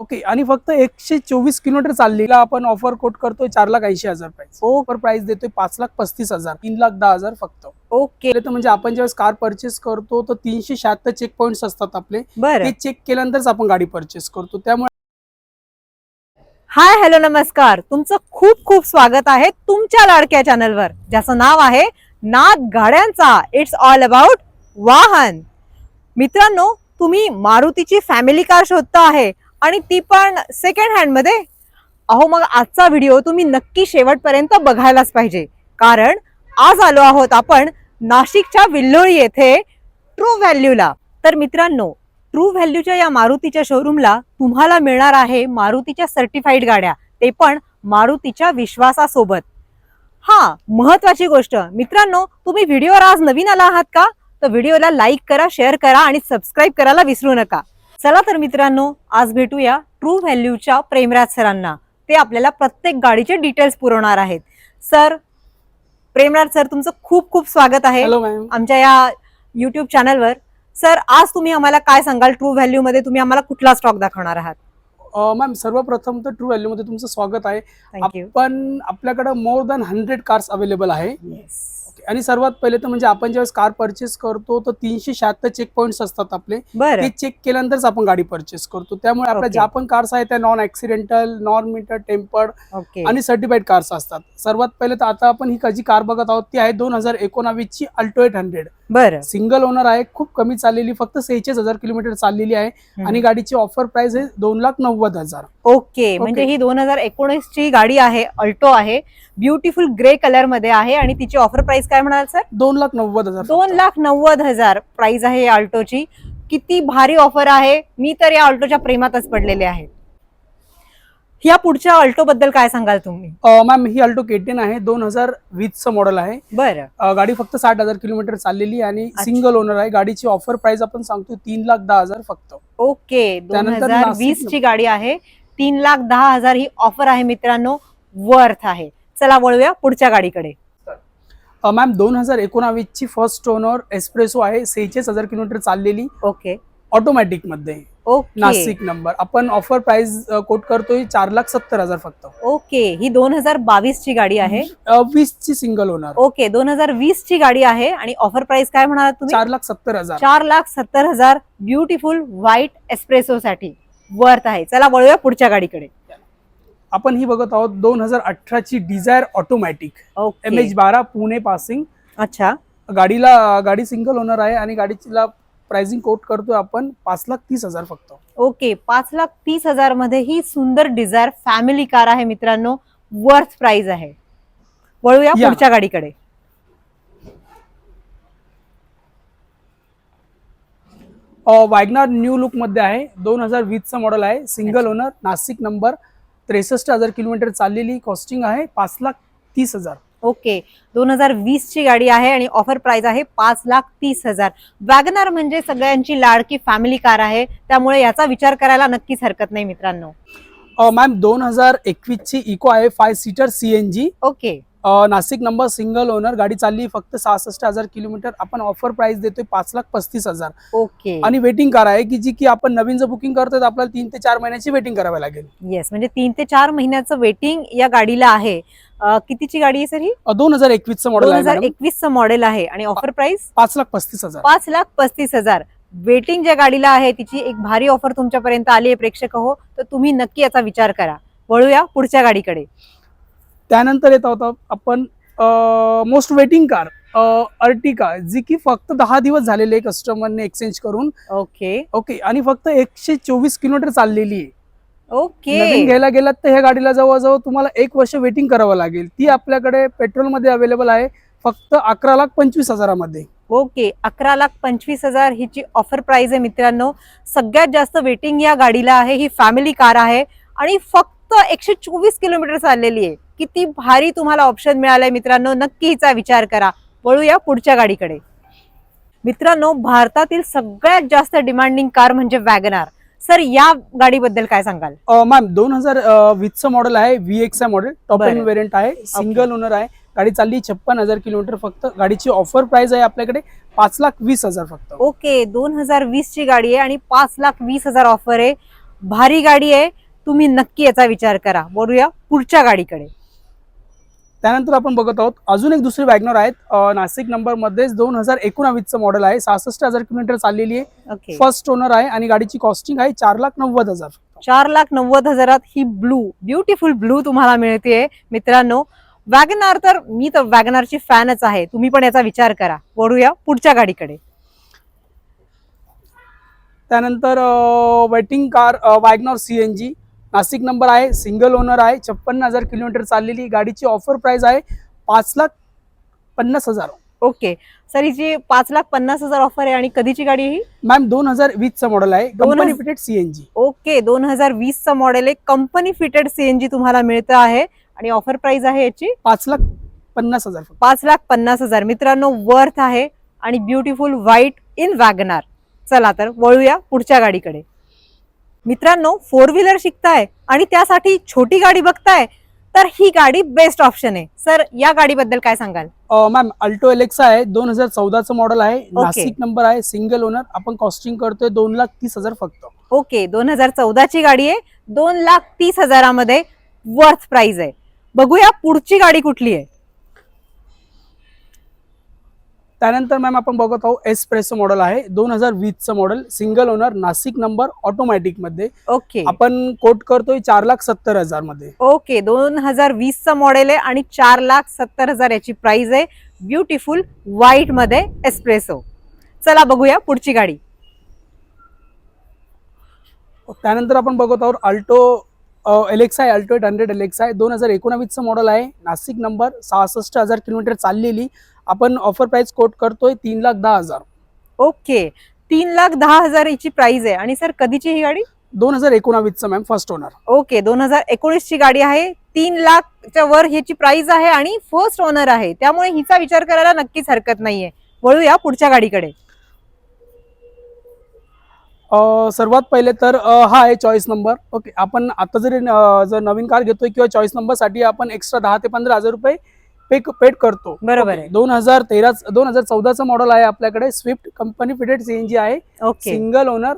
Okay आणि फक्त एकशे चोवीस किलोमीटर चाललेला आपण ऑफर कोट करतोय चार लाख ऐंशी हजार प्राइस ओ ऑफर प्राइस देतोय पाच लाख पस्तीस हजार तीन लाख दहा हजार फक्त. ओके. तर म्हणजे आपण ज्यावेळेस कार परचेस करतो तर तीनशे शहात्तर चेक पॉईंट असतात आपले. बरं. ते चेक केल्यानंतरच आपण गाडी परचेस करतो. त्यामुळे हाय हॅलो नमस्कार. तुमचं खूप खूप स्वागत आहे तुमच्या लाडक्या चॅनलवर ज्याचं नाव आहे नाद गाड्यांचा. इट्स ऑल अबाउट वाहन. मित्रांनो तुम्ही मारुतीची फॅमिली कार शोधता आहे. आणि ती पण सेकंड हँडमध्ये अहो मग आजचा व्हिडिओ तुम्ही नक्की शेवटपर्यंत बघायलाच पाहिजे. कारण आज आलो आहोत आपण नाशिकच्या विल्लोळी येथे ट्रू व्हॅल्यूला तर मित्रांनो ट्रू व्हॅल्यूच्या या मारुतीच्या शोरूमला तुम्हाला मिळणार आहे मारुतीच्या सर्टिफाईड गाड्या. ते पण मारुतीच्या विश्वासासोबत. हा महत्वाची गोष्ट. मित्रांनो तुम्ही व्हिडिओवर आज नवीन आला आहात का? तर व्हिडिओला लाईक करा शेअर करा आणि सबस्क्राईब करायला विसरू नका. चला तर मित्रांनो आज भेटूया ट्रू व्हॅल्यूच्या प्रेमराज सरांना. ते आपल्याला प्रत्येक गाडीचे डिटेल्स पुरवणार आहेत. सर प्रेमराज सर तुमचं खूप खूप स्वागत आहे आमच्या या युट्यूब चॅनलवर सर आज तुम्ही आम्हाला काय सांगाल? ट्रू व्हॅल्यू मध्ये तुम्ही आम्हाला कुठला स्टॉक दाखवणार आहात? मॅम सर्वप्रथम तर ट्रू व्हॅल्यू मध्ये तुमचं स्वागत आहे. आपण आपल्याकडे more than hundred cars available आहे. Okay. आणि सर्वात पहिले तर म्हणजे आपण ज्यावेळेस कार परचेस करतो तर तीनशे शहात्तर चेक पॉईंट असतात आपले. ते चेक केल्यानंतरच आपण गाडी परचेस करतो. त्यामुळे आपल्या. ज्या पण कार्स आहेत त्या non accidental non meter tampered आणि सर्टिफाईड कार्स असतात. सर्वात पहिले तर आता आपण ही जी कार बघत आहोत ती आहे दोन हजार एकोणावीस ची अल्टो एट हंड्रेड बरं. सिंगल ओनर आहे खूप कमी चाललेली फक्त सेहेचाळीस हजार किलोमीटर चाललेली आहे. आणि गाडीची ऑफर प्राइस आहे दोन लाख नव्वद हजार. ओके म्हणजे ही दोन हजार एकोणीस ची गाडी आहे अल्टो आहे. ब्युटिफुल ग्रे कलरमध्ये आहे आणि तिची ऑफर प्राइस काय म्हणाल सर दोन लाख नव्वद हजार दोन लाख नव्वद हजार प्राइस आहे या अल्टोची किती भारी ऑफर आहे. मी तर या अल्टोच्या प्रेमातच पडलेले आहे. या पुढच्या अल्टो बद्दल काय सांगाल तुम्ही? मॅम ही अल्टो केटेन आहे. दोन हजार वीसचं मॉडेल आहे. बरं. गाडी फक्त साठ हजार किलोमीटर चाललेली आणि. सिंगल ओनर आहे. गाडीची ऑफर प्राइस आपण सांगतो तीन लाख दहा हजार फक्त. ओके. दोन त्यानंतर हजार वीस ची गाडी आहे. तीन लाख दहा हजार ही ऑफर आहे मित्रांनो. वर्थ आहे. चला वळूया पुढच्या गाडीकडे. मॅम दोन हजार एकोणावीस ची फर्स्ट ओनर एस्प्रेसो आहे सेहेचाळीस हजार किलोमीटर चाललेली ओके. ऑटोमॅटिकमध्ये. ओके. नाशिक नंबर आपण ऑफर प्राइस कोट करतोय चार लाख सत्तर हजार फक्त. ओके. ही दोन हजार बावीस ची गाडी आहे. वीस ची सिंगल ओनर ओके दोन हजार वीस ची गाडी आहे आणि ऑफर प्राइस काय म्हणालात तुम्ही? चार लाख सत्तर हजार. चार लाख सत्तर हजार ब्युटिफुल व्हाईट एस्प्रेसो साठी. वर्थ आहे. चला वळूया पुढच्या गाडीकडे. आपण ही बघत आहोत दोन हजार अठरा ची डिझायर ऑटोमॅटिक. एम एच बारा पुणे पासिंग. अच्छा. गाडीला गाडी सिंगल ओनर आहे आणि गाडीला प्राइसिंग कोट करतोय आपण पाच लाख तीस हजार फक्त. ओके पाच लाख तीस हजारमध्ये ही सुंदर डिझायर फॅमिली कार आहे मित्रांनो. वर्थ प्राइस आहे. वळूया या. पुढच्या गाडीकडे. वॅगनार न्यू लुकमध्ये आहे. दोन हजार वीसचं मॉडेल आहे. Single owner Nashik number. त्रेसष्ट हजार किलोमीटर चाललेली कॉस्टिंग आहे पाच लाख तीस हजार. ओके. दोन हजार वीस ची गाडी आहे आणि ऑफर प्राइस आहे पाच लाख तीस हजार. वॅगनार म्हणजे सगळ्यांची लाडकी फॅमिली कार आहे. त्यामुळे याचा विचार करायला नक्कीच हरकत नाही मित्रांनो. मॅम दोन हजार एकवीस ची इको आहे five seater CNG okay. Nashik number single owner गाडी चालली फक्त सहासष्ट हजार किलोमीटर. आपण ऑफर प्राइस देतोय पाच लाख पस्तीस हजार. ओके. आणि वेटिंग कार आहे की जी की आपण नवीन जर बुकिंग करतोय तर आपल्याला तीन ते चार महिन्याची वेटिंग करावी लागेल. येस म्हणजे तीन ते चार महिन्याचं वेटिंग या गाडीला आहे. अं, कितीची गाडी आहे सर ही? दोन हजार एकवीसचं मॉडेल दोन आहे हजार मॅडम. एकवीसचं मॉडेल आहे. आणि ऑफर प्राइस पाच लाख पस्तीस हजार. पाच लाख पस्तीस हजार. वेटिंग ज्या गाडीला आहे तिची एक भारी ऑफर तुमच्यापर्यंत आली आहे प्रेक्षक हो. तर तुम्ही नक्की याचा विचार करा. वळूया पुढच्या गाडीकडे. त्यानंतर येत आहोत आपण मोस्ट वेटिंग कार अर्टिका जी की फक्त दहा दिवस झालेले कस्टमरने एक्सचेंज करून. ओके ओके आणि फक्त एकशे चोवीस किलोमीटर चाललेली आहे. नवीन ओके घ्यायला गेलात तर ह्या गाडीला जवळजवळ तुम्हाला एक वर्ष वेटिंग करावं लागेल. ती आपल्याकडे पेट्रोलमध्ये अवेलेबल आहे फक्त अकरा लाख पंचवीस हजारामध्ये. ओके अकरा लाख पंचवीस हजार हिची ऑफर प्राइस आहे मित्रांनो. सगळ्यात जास्त वेटिंग या गाडीला आहे ही फॅमिली कार आहे. आणि फक्त एकशे चोवीस किलोमीटर चाललेली आहे. किती भारी तुम्हाला ऑप्शन मिळालंय मित्रांनो. नक्की हिचा विचार करा. वळूया पुढच्या गाडीकडे. मित्रांनो भारतातील सगळ्यात जास्त डिमांडिंग कार म्हणजे वॅगनार सर या गाडीबद्दल काय सांगाल? मॅम दोन हजार वीसचं मॉडेल आहे V X model top end बरं. वेरियंट आहे सिंगल ओनर आहे. गाडी चालली छप्पन हजार किलोमीटर फक्त. गाडीची ऑफर प्राइस आहे आपल्याकडे पाच लाख वीस हजार फक्त. ओके दोन हजार वीस ची गाडी आहे आणि पाच लाख वीस हजार ऑफर आहे. भारी गाडी आहे. तुम्ही नक्की याचा विचार करा. बोलूया पुढच्या गाडीकडे. त्यानंतर आपण बघत आहोत अजून एक दुसरी वॅगनर आहेत नाशिक नंबर मध्येच दोन हजार एकोणावीसचं मॉडेल आहे. सहासष्ट हजार किलोमीटर चाललेली आहे. फर्स्ट ओनर आहे आणि गाडीची कॉस्टिंग आहे चार लाख नव्वद हजार. चार लाख नव्वद हजारात ही ब्लू ब्युटिफुल ब्लू तुम्हाला मिळते. मित्रांनो वॅगनार तर मी तर वॅगनारची फॅनच आहे. तुम्ही पण याचा विचार करा. बोलूया पुढच्या गाडीकडे. त्यानंतर waiting car WagonR C N G Nashik number आहे सिंगल ओनर आहे छप्पन्न हजार किलोमीटर चाललेली गाडीची ऑफर प्राइस आहे पाच लाख पन्नास हजार. ओके. सर हिची पाच लाख पन्नास हजार ऑफर आहे आणि कधीची गाडी आहे ही? मॅम दोन हजार वीसचं मॉडेल आहे. Company fitted C N G okay दोन हजार वीसचं मॉडेल आहे. कंपनी फिटेड सीएनजी तुम्हाला मिळतं आहे आणि ऑफर प्राइस आहे याची? पाच लाख पन्नास हजार. पाच लाख पन्नास हजार. मित्रांनो वर्थ आहे आणि ब्युटिफुल व्हाईट इन वॅगनार चला तर वळूया पुढच्या गाडीकडे. मित्रांनो फोर व्हीलर शिकताय आणि त्यासाठी छोटी गाडी बघताय तर ही गाडी बेस्ट ऑप्शन आहे. सर या गाडीबद्दल काय सांगाल? मॅम अल्टो एलेक्सा आहे दोन हजार चौदाचं मॉडेल आहे नाशिक नंबर आहे सिंगल ओनर आपण कॉस्टिंग करतोय दोन लाख तीस हजार फक्त. ओके दोन हजार चौदाची गाडी आहे दोन लाख तीस हजारामध्ये वर्थ प्राइस आहे. बघूया पुढची गाडी कुठली आहे. त्यानंतर मॅम आपण बघत आहोत एसप्रेसो मॉडेल आहे. दोन हजार वीसचं model single owner Nashik number ऑटोमॅटिकमध्ये. Okay. आपण कोट करतोय चार लाख सत्तर हजारमध्ये. ओके दोन हजार वीसचं मॉडेल आहे आणि चार लाख सत्तर हजार याची प्राइस आहे. ब्युटिफुल व्हाईटमध्ये एस्प्रेसो चला बघूया पुढची गाडी. त्यानंतर आपण बघत आहोत अल्टो एलेक्सा आहे अल्टो एट हंड्रेड एलेक्सा आहे. दोन हजार एकोणावीसचं मॉडेल आहे. नाशिक नंबर सहासष्ट हजार किलोमीटर चाललेली. आपण ऑफर प्राइस कोट करतोय तीन लाख दहा हजार. ओके तीन लाख दहा हजार याची प्राइस आहे. आणि सर कधीची ही गाडी? दोन हजार एकोणावीसचं मॅम फर्स्ट ओनर ओके दोन हजार एकोणीसची गाडी आहे. तीन लाखच्या वर ह्याची प्राइस आहे आणि फर्स्ट ओनर आहे. त्यामुळे हिचा विचार करायला नक्कीच हरकत नाहीये. वळूया पुढच्या गाडीकडे. सर्वात पहिले तर हा आहे चॉईस नंबर ओके आपण आता जरी जर नवीन कार घेतोय किंवा चॉईस नंबरसाठी आपण एक्स्ट्रा दहा ते पंधरा हजार रुपये पे पेड करतो. बरोबर आहे. दोन हजार तेरा दोन हजार चौदाचं मॉडेल आहे आपल्याकडे. स्विफ्ट कंपनी फिटेड सीएनजी आहे. ओके सिंगल ओनर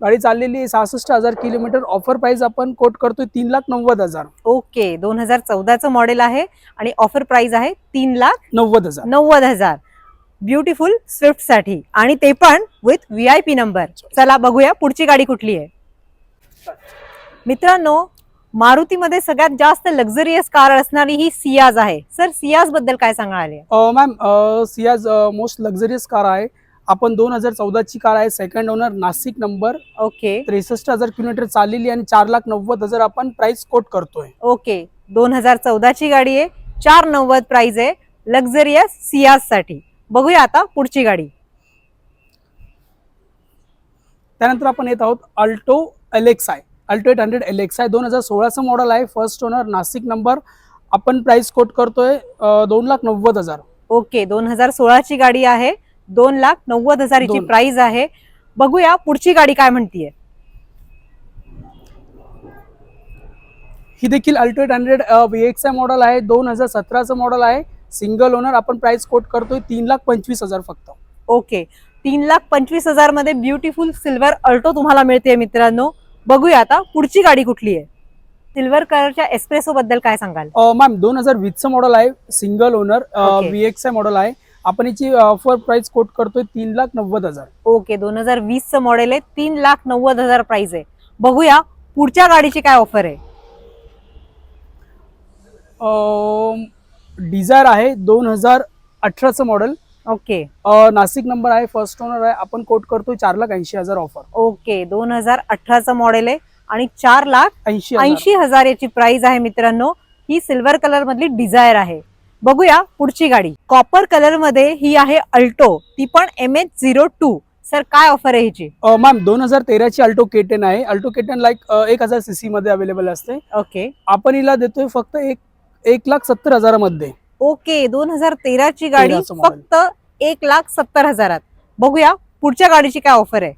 गाडी चाललेली सहासष्ट हजार किलोमीटर. ऑफर प्राइस आपण कोट करतोय तीन लाख नव्वद हजार. ओके दोन हजार चौदाचं मॉडेल आहे आणि ऑफर प्राइस आहे तीन लाख नव्वद हजार. नव्वद हजार. ब्युटिफुल स्विफ्टसाठी आणि ते पण with V I P number चला बघूया पुढची गाडी कुठली आहे. मित्रांनो मारुतीमध्ये सगळ्यात जास्त लक्झरियस कार असणारी ही सियाज आहे. सर सियाजबद्दल काय सांगणार ma'am Ciaz most luxurious car आहे. आपण दोन हजार चौदाची कार आहे. Second owner Nashik number okay त्रेसष्ट हजार किलोमीटर चाललेली आणि चार लाख नव्वद हजार आपण प्राइस कोट करतोय. ओके दोन हजार चौदाची गाडी आहे. चार नव्वद प्राइस आहे. लक्झरियस सियाजसाठी. बघूया आता पुढची गाडी. त्यानंतर आपण येत आहोत अल्टो एलेक्स आहे अल्टो एट हंड्रेड एलेक्स आहे दोन हजार सोळाचं मॉडेल आहे. फर्स्ट ओनर नाशिक नंबर आपण प्राइस कोट करतोय दोन लाख नव्वद हजार. ओके दोन हजार सोळाची गाडी आहे. दोन लाख नव्वद हजार हिची दोन. प्राइस आहे. बघूया पुढची गाडी काय म्हणतीये. ही देखील Alto eight hundred V X I model आहे. दोन हजार सतराचं मॉडेल आहे. सिंगल ओनर आपण प्राइस कोट करतोय तीन लाख पंचवीस हजार फक्त. ओके. तीन लाख पंचवीस हजारमध्ये ब्युटिफुल सिल्वर अल्टो तुम्हाला मिळते मित्रांनो. बघूया आता पुढची गाडी कुठली आहे? सिल्वर कलरच्या एस्प्रेसो बद्दल काय सांगाल? मॅम दोन हजार वीसचं मॉडेल आहे single owner Okay. V X I model आहे. आपण याची ऑफर प्राइस कोट करतोय तीन लाख नव्वद हजार. ओके दोन हजार वीसचं मॉडेल आहे तीन लाख नव्वद हजार प्राइस आहे. बघूया पुढच्या गाडीची काय ऑफर आहे? डिझायर आहे दोन हजार अठराचं मॉडेल. ओके. नाशिक नंबर आहे फर्स्ट ओनर आहे. आपण कोट करतोय चार लाख ऐंशी हजार ऑफर ओके दोन हजार अठराचं मॉडेल आहे आणि चार लाख ऐंशी. ऐंशी हजार. याची प्राइस आहे मित्रांनो ही सिल्वर कलर मधली डिझायर आहे. बघूया पुढची गाडी. कॉपर कलरमध्ये ही आहे अल्टो ती पण M H zero two. Sir काय ऑफर आहे हिची? मॅम दोन हजार तेराची अल्टो केटेन आहे. अल्टो केटेन लाईक एक हजार सीसी मध्ये अवेलेबल असते. ओके. आपण हिला देतोय फक्त एक एक लाख सत्तर हजारामध्ये. ओके दोन हजार तेराची गाडी तेराचं model. फक्त एक लाख सत्तर हजारात. बघूया पुढच्या गाडीची काय ऑफर आहे.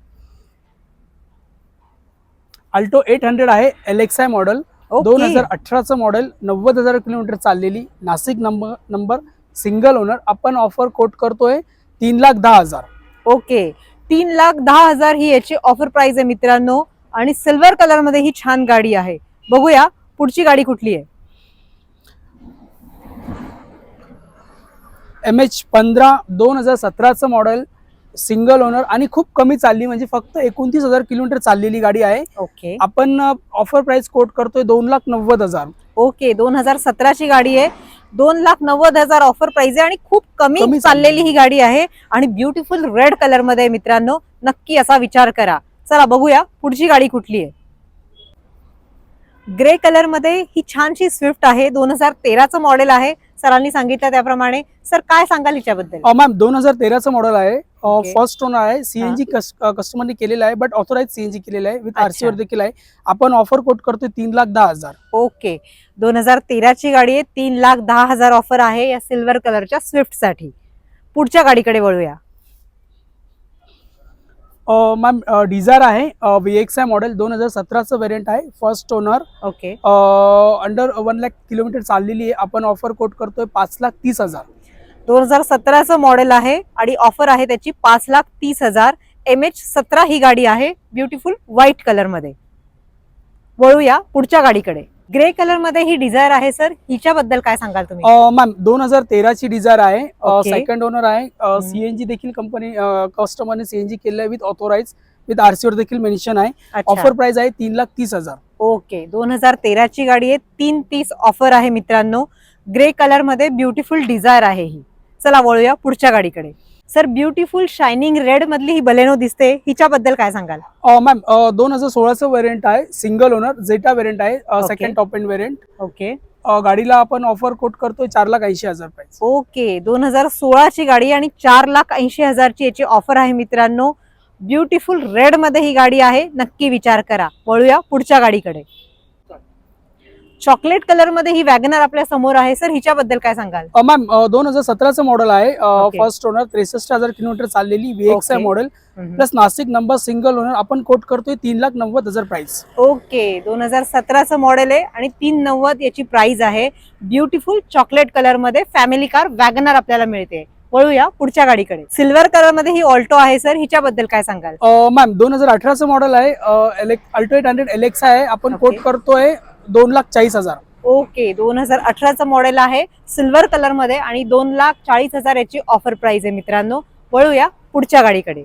अल्टो एट हंड्रेड आहे एल एक्स आय मॉडेल दोन ओके हजार अठराचं मॉडेल नव्वद हजार किलोमीटर चाललेली Nashik number number single owner आपण ऑफर कोट करतोय तीन लाख दहा हजार. ओके तीन लाख दहा हजार ही याची ऑफर प्राइस आहे मित्रांनो. आणि सिल्वर कलरमध्ये ही छान गाडी आहे. बघूया पुढची गाडी कुठली आहे. एम एच पंधरा दोन हजार सतराचं मॉडेल सिंगल ओनर आणि खूप कमी चालली म्हणजे फक्त एकोणतीस हजार किलोमीटर चाललेली गाडी आहे. ओके आपण ऑफर प्राइस कोट करतोय दोन लाख नव्वद हजार. ओके दोन हजार सतराची गाडी आहे. दोन लाख नव्वद हजार ऑफर प्राइस आहे आणि खूप कमी चाललेली ही गाडी आहे. आणि ब्युटिफुल रेड कलरमध्ये मित्रांनो नक्की असा विचार करा. चला बघूया पुढची गाडी कुठली आहे. ग्रे कलरमध्ये ही छानशी स्विफ्ट आहे. दोन हजार तेराचं मॉडेल आहे. सरांनी सांगितलं त्याप्रमाणे. सर काय सांगाल हिच्याबद्दल? मॅम दोन हजार तेराचं मॉडेल आहे. फर्स्ट ओनर आहे. सीएनजी कस्टमरने केलेलं आहे बट ऑथोराइज सीएनजी केलेलं आहे. विथ अच्छा. आरसी वर देखील आहे. आपण ऑफर कोट करतोय तीन लाख दहा हजार. ओके दोन हजार तेराची गाडी आहे. तीन लाख दहा हजार ऑफर आहे या सिल्वर कलरच्या स्विफ्टसाठी. पुढच्या गाडीकडे वळूया. मॅम डिझायर आहे. व्ही एक्स आय मॉडेल दोन हजार सतराचं व्हेरियंट आहे. First owner okay. Under one lakh kilometre चाललेली आहे. आपण ऑफर कोट करतोय पाच लाख तीस हजार. दोन हजार सतराचं मॉडेल आहे आणि ऑफर आहे त्याची पाच लाख तीस हजार. एम एच सतरा ही गाडी आहे. ब्युटिफुल व्हाईट कलरमध्ये. वळूया पुढच्या गाडीकडे. ग्रे कलरमध्ये ही डिझायर आहे सर. हिच्याबद्दल काय सांगाल तुम्ही? मॅम दोन हजार तेराची डिझायर आहे. सेकंड ओनर आहे. सीएनजी देखील कंपनी कस्टमरने सीएनजी केलं आहे विथ ऑथोराइज विथ आरसी वर देखील मेन्शन आहे. ऑफर प्राइस आहे तीन लाख तीस हजार. ओके. दोन हजार तेराची गाडी आहे. तीन तीस ऑफर आहे मित्रांनो. ग्रे कलरमध्ये ब्युटिफुल डिझायर आहे ही. चला वळूया पुढच्या गाडीकडे. सर ब्युटिफुल शायनिंग रेड मधली ही बलेनो दिसते. हिच्याबद्दल काय सांगाल? मॅम दोन हजार सोळाचं व्हेरियंट आहे सिंगल ओनर झेटा व्हेरियंट आहे second top end variant okay गाडीला आपण ऑफर कोट करतोय चार लाख ऐंशी हजार ओके दोन हजार सोळाची गाडी आणि चार लाख ऐंशी हजारची याची ऑफर आहे मित्रांनो. ब्युटिफुल रेडमध्ये ही गाडी आहे. नक्की विचार करा. वळूया पुढच्या गाडीकडे. चॉकलेट कलरमध्ये ही वॅगनर आपल्यासमोर आहे. सर हिच्याबद्दल काय सांगाल? मॅम दोन हजार सतराचं मॉडेल आहे. फर्स्ट ओनर त्रेसष्ट हजार किलोमीटर चाललेली V X I Okay. Model plus Nashik number single owner आपण कोट करतोय तीन लाख नव्वद हजार प्राइस ओके दोन हजार सतराचं मॉडेल आहे आणि तीन नव्वद याची प्राइस आहे. ब्युटिफुल चॉकलेट कलरमध्ये फॅमिली कार वॅगनर आपल्याला मिळते. वळूया पुढच्या गाडीकडे. सिल्वर कलरमध्ये ही ऑल्टो आहे सर. हिच्याबद्दल काय सांगाल? मॅम दोन हजार अठराचं मॉडेल आहे. Alto eight hundred L X आहे. आपण कोट. करतोय दोन लाख चाळीस हजार. ओके दोन हजार अठराचं मॉडेल आहे सिल्वर कलरमध्ये आणि दोन लाख चाळीस हजार याची ऑफर प्राइस आहे मित्रांनो. वळूया पुढच्या गाडीकडे.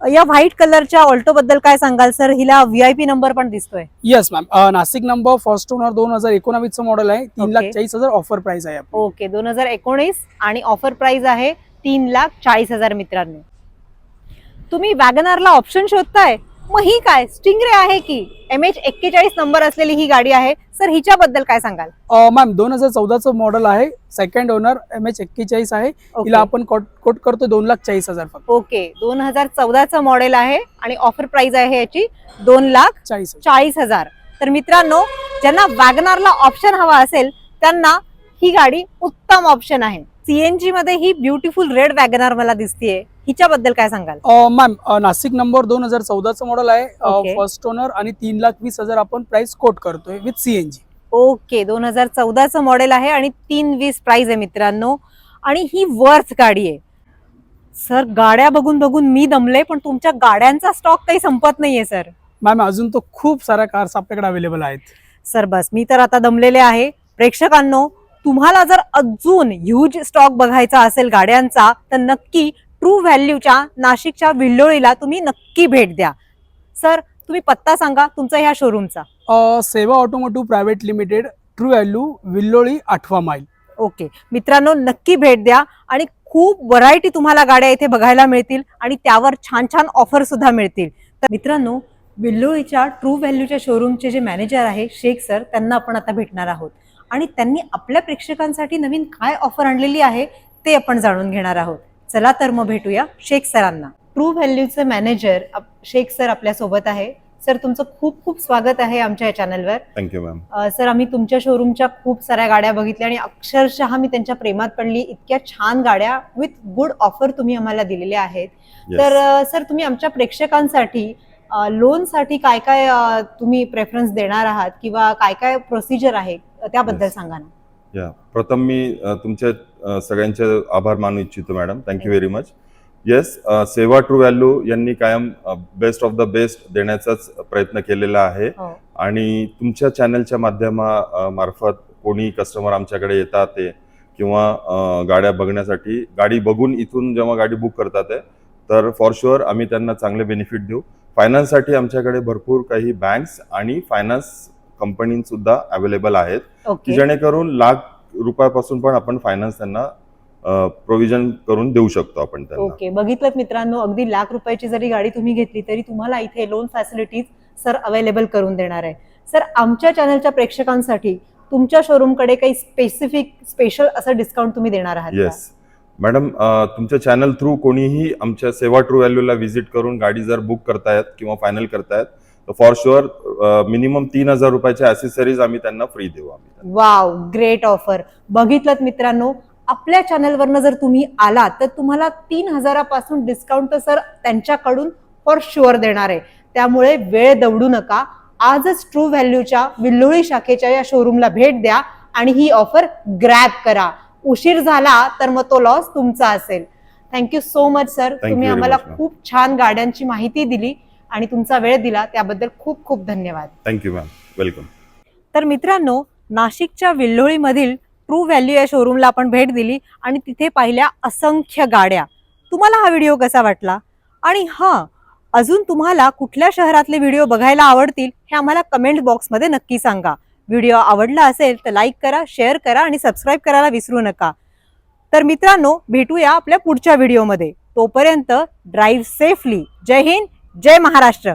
या व्हाईट कलरच्या ऑल्टो बद्दल काय सांगाल सर हिला व्हीआयपी नंबर पण दिसतोय. Yes ma'am Nashik number first owner दोन हजार एकोणावीसचं मॉडेल आहे. तीन लाख. चाळीस हजार ऑफर प्राइस आहे. ओके दोन हजार एकोणीस आणि ऑफर प्राइस आहे तीन लाख चाळीस हजार मित्रांनो. तुम्ही वॅगनारला ऑप्शन शोधताय? मग ही काय? स्टिंगरे आहे की? एम एच एक्केचाळीस नंबर असलेली ही गाडी आहे. सर हिच्याबद्दल काय सांगाल? मॅम दोन हजार चौदाचं मॉडेल आहे. सेकंड ओनर एम एच एक्केचाळीस आहे. हिला आपण कोट कोट करतो दोन लाख चाळीस हजार फक्त. ओके दोन हजार चौदाचं मॉडेल आहे आणि ऑफर प्राइस आहे याची दोन लाख चाळीस चाळीस हजार. तर मित्रांनो ज्यांना वॅगनारला ऑप्शन हवा असेल त्यांना ही गाडी उत्तम ऑप्शन आहे. सीएनजी मध्ये ही ब्युटिफुल रेड वॅगनार मला दिसतीये. हिच्याबद्दल काय सांगाल? मॅम नाशिक नंबर दोन हजार चौदाचं मॉडेल आहे. फर्स्ट ओनर आणि तीन लाख वीस हजार आपण प्राइस कोट करतोय विथ सीएनजी ओके दोन हजार चौदाचं मॉडेल आहे आणि तीन वीस प्राइस आहे मित्रांनो. आणि ही वर्थ गाडी आहे. सर गाड्या बघून बघून मी दमले पण तुमच्या गाड्यांचा स्टॉक काही संपत नाहीये सर मॅम अजून तो खूप साऱ्या कार्स आपल्याकडे अवेलेबल आहेत. सर बस मी तर आता दमलेले आहे. प्रेक्षकांनो तुम्हाला जर अजून ह्यूज स्टॉक बघायचा असेल गाड्यांचा तर नक्की ट्रू व्हॅल्यूच्या नाशिकच्या विल्लोळीला तुम्ही नक्की भेट द्या. सर तुम्ही पत्ता सांगा तुमचा ह्या शोरूमचा Seva automotive private limited True Value Vilholi आठवा माईल ओके. मित्रांनो नक्की भेट द्या आणि खूप व्हरायटी तुम्हाला गाड्या इथे बघायला मिळतील आणि त्यावर छान छान ऑफर सुद्धा मिळतील. तर मित्रांनो विल्लोळीच्या ट्रू व्हॅल्यूच्या शोरूमचे जे मॅनेजर आहे शेख सर त्यांना आपण आता भेटणार आहोत. आणि त्यांनी आपल्या प्रेक्षकांसाठी नवीन काय ऑफर आणलेली आहे ते आपण जाणून घेणार आहोत. चला तर मग भेटूया शेख सरांना. ट्रू व्हॅल्यूचे मॅनेजर शेख सर आपल्यासोबत आहे. सर तुमचं खूप खूप स्वागत आहे आमच्या या चॅनलवर थँक्यू मॅम सर आम्ही तुमच्या शोरूमच्या खूप साऱ्या गाड्या बघितल्या आणि अक्षरशः मी त्यांच्या प्रेमात पडली. इतक्या छान गाड्या विथ गुड ऑफर तुम्ही आम्हाला दिलेल्या आहेत. तर अ, सर तुम्ही आमच्या प्रेक्षकांसाठी लोनसाठी काय काय तुम्ही प्रेफरन्स देणार आहात किंवा काय काय प्रोसिजर आहे? त्याबद्दल Yes. सांगा ना. या प्रथम मी तुमच्या सगळ्यांचे आभार मानू इच्छितो madam. Thank you very much yes Seva True Value यांनी कायम बेस्ट ऑफ द बेस्ट देण्याचाच प्रयत्न केलेला आहे. हो. आणि तुमच्या चॅनलच्या माध्यमा अ, मार्फत कोणी कस्टमर आमच्याकडे येतात ते किंवा गाड्या बघण्यासाठी गाडी बघून इथून जेव्हा गाडी बुक करतात ते, तर फॉर शुअर आम्ही त्यांना चांगले बेनिफिट देऊ. फायनान्ससाठी आमच्याकडे भरपूर काही बँक्स आणि फायनान्स कंपनी सुद्धा अवेलेबल आहेत. की जेणेकरून लाख रुपयापासून पण आपण फायनान्स त्यांना प्रोव्हिजन करून देऊ शकतो आपण त्यांना. ओके बघितलं मित्रांनो? अगदी लाख रुपयाची जरी गाडी तुम्ही घेतली तरी तुम्हाला इथे लोन फॅसिलिटीज सर अवेलेबल करून देणार आहे. सर आमच्या चॅनलच्या प्रेक्षकांसाठी तुमच्या शोरूमकडे काही स्पेसिफिक स्पेशल असं डिस्काउंट तुम्ही देणार आहात? येस मॅडम तुमच्या चॅनल थ्रू कोणीही आमच्या सेवा ट्रू व्हॅल्यूला व्हिजिट करून गाडी जर बुक करतायत किंवा फायनल करतायत फॉर शुअर मिनिमम तीन हजार रुपयाच्या ॲसेसरीज आम्ही त्यांना फ्री देऊ आम्ही. वाव ग्रेट ऑफर बघितलं मित्रांनो आपल्या चॅनलवरनं जर तुम्ही आलात तर तुम्हाला तीन हजारापासून डिस्काउंट तर सर त्यांच्याकडून फॉर शुअर देणार आहे. त्यामुळे वेळ दवडू नका. आजच ट्रू व्हॅल्यूच्या विल्लोळी शाखेच्या या शोरूमला भेट द्या आणि ही ऑफर ग्रॅब करा. उशीर झाला तर मग तो लॉस तुमचा असेल. थँक्यू सो मच सर तुम्ही आम्हाला. खूप छान गाड्यांची माहिती दिली. आणि तुमचा वेळ दिला त्याबद्दल खूप खूप धन्यवाद. थँक्यू मॅम वेलकम तर मित्रांनो नाशिकच्या विल्लोळीमधील ट्रू व्हॅल्यू या शोरूमला आपण भेट दिली आणि तिथे पाहिल्या असंख्य गाड्या. तुम्हाला हा व्हिडिओ कसा वाटला? आणि हां अजून तुम्हाला कुठल्या शहरातले व्हिडिओ बघायला आवडतील हे आम्हाला कमेंट बॉक्समध्ये नक्की सांगा. व्हिडिओ आवडला असेल तर लाईक करा शेअर करा आणि सबस्क्राईब करायला विसरू नका. तर मित्रांनो भेटूया आपल्या पुढच्या व्हिडिओमध्ये. तोपर्यंत ड्राईव्ह सेफली जय हिंद. जय महाराष्ट्र.